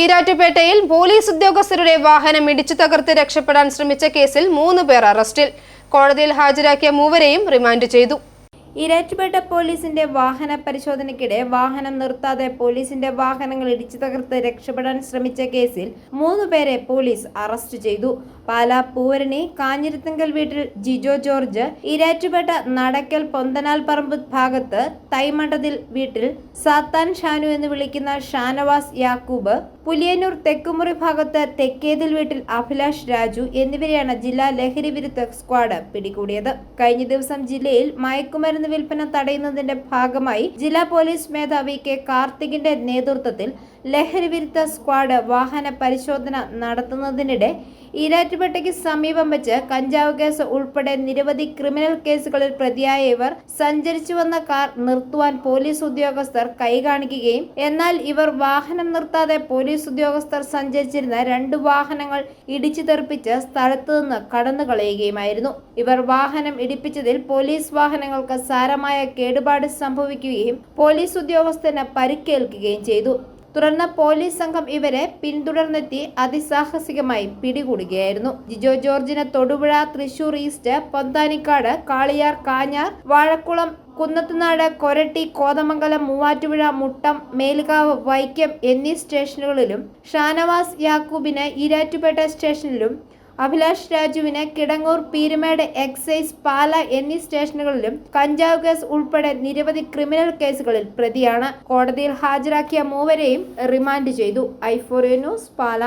ഈരാറ്റുപേട്ടയിൽ police ഉദ്യോഗസ്ഥരുടെ വാഹനം ഇടിച്ചു തകർത്ത് രക്ഷപ്പെടാൻ ശ്രമിച്ച കേസിൽ മൂന്ന് പേർ അറസ്റ്റിൽ. കോടതിയിൽ ഹാജരാക്കിയ മൂവരെയും റിമാൻഡ് ചെയ്തു. ഇരാറ്റുപേട്ട പോലീസിന്റെ വാഹന പരിശോധനയ്ക്കിടെ വാഹനം നിർത്താതെ പോലീസിന്റെ വാഹനങ്ങൾ ഇടിച്ചു തകർത്ത് രക്ഷപ്പെടാൻ ശ്രമിച്ച കേസിൽ മൂന്ന് പേരെ പോലീസ് അറസ്റ്റ് ചെയ്തു. പാലാ പൂവരണി കാഞ്ഞിരത്തിങ്കൽ വീട്ടിൽ ജിജോ ജോർജ് ഇരാറ്റുപേട്ട നടക്കൽ പൊന്തനാൽ പറമ്പ് ഭാഗത്ത് തൈമണ്ടതിൽ വീട്ടിൽ സാത്താൻ ഷാനു എന്ന് വിളിക്കുന്ന ഷാനവാസ് യാക്കൂബ് പുലിയന്നൂർ തെക്കുമുറി ഭാഗത്ത് തെക്കേതിൽ വീട്ടിൽ അഭിലാഷ് രാജു എന്നിവരെയാണ് ജില്ലാ ലഹരി വിരുദ്ധ സ്ക്വാഡ് പിടികൂടിയത്. കഴിഞ്ഞ ദിവസം ജില്ലയിൽ മയക്കുമരുന്ന് വിൽപ്പന തടയുന്നതിന്റെ ഭാഗമായി ജില്ലാ പോലീസ് മേധാവി കെ കാർത്തികിന്റെ നേതൃത്വത്തിൽ ലഹരി വിരുദ്ധ സ്ക്വാഡ് വാഹന പരിശോധന നടത്തുന്നതിനിടെ ഈരാറ്റുപേട്ടയ്ക്ക് സമീപം വെച്ച് കഞ്ചാവ് കേസ് ഉൾപ്പെടെ നിരവധി ക്രിമിനൽ കേസുകളിൽ പ്രതിയായ ഇവർ സഞ്ചരിച്ചു വന്ന കാർ നിർത്തുവാൻ പോലീസ് ഉദ്യോഗസ്ഥർ കൈ കാണിക്കുകയും എന്നാൽ ഇവർ വാഹനം നിർത്താതെ പോലീസ് ഉദ്യോഗസ്ഥർ സഞ്ചരിച്ചിരുന്ന രണ്ട് വാഹനങ്ങൾ ഇടിച്ചു തെറിപ്പിച്ച് സ്ഥലത്തു നിന്ന് കടന്നു കളയുകയുമായിരുന്നു. ഇവർ വാഹനം ഇടിപ്പിച്ചതിൽ പോലീസ് വാഹനങ്ങൾക്ക് സാരമായ കേടുപാട് സംഭവിക്കുകയും പോലീസ് ഉദ്യോഗസ്ഥന് പരിക്കേൽക്കുകയും ചെയ്തു. തുടർന്ന് പോലീസ് സംഘം ഇവരെ പിന്തുടർന്നെത്തി അതിസാഹസികമായി പിടികൂടുകയായിരുന്നു. ജിജോ ജോർജിനെ തൊടുപുഴ തൃശൂർ ഈസ്റ്റ് പൊന്താനിക്കാട് കാളിയാർ കാഞ്ഞാർ വാഴക്കുളം കുന്നത്തുനാട് കൊരട്ടി കോതമംഗലം മൂവാറ്റുപുഴ മുട്ടം മേലുകാവ് വൈക്കം എന്നീ സ്റ്റേഷനുകളിലും ഷാനവാസ് യാക്കൂബിന് ഈരാറ്റുപേട്ട സ്റ്റേഷനിലും അഭിലാഷ് രാജുവിനെ കിടങ്ങൂർ പീരുമേട് എക്സൈസ് പാല എന്നീ സ്റ്റേഷനുകളിലും കഞ്ചാവ് കേസ് ഉൾപ്പെടെ നിരവധി ക്രിമിനൽ കേസുകളിൽ പ്രതിയാണ്. കോടതിയിൽ ഹാജരാക്കിയ മൂവരെയും റിമാൻഡ് ചെയ്തു. Euphoria news Pala.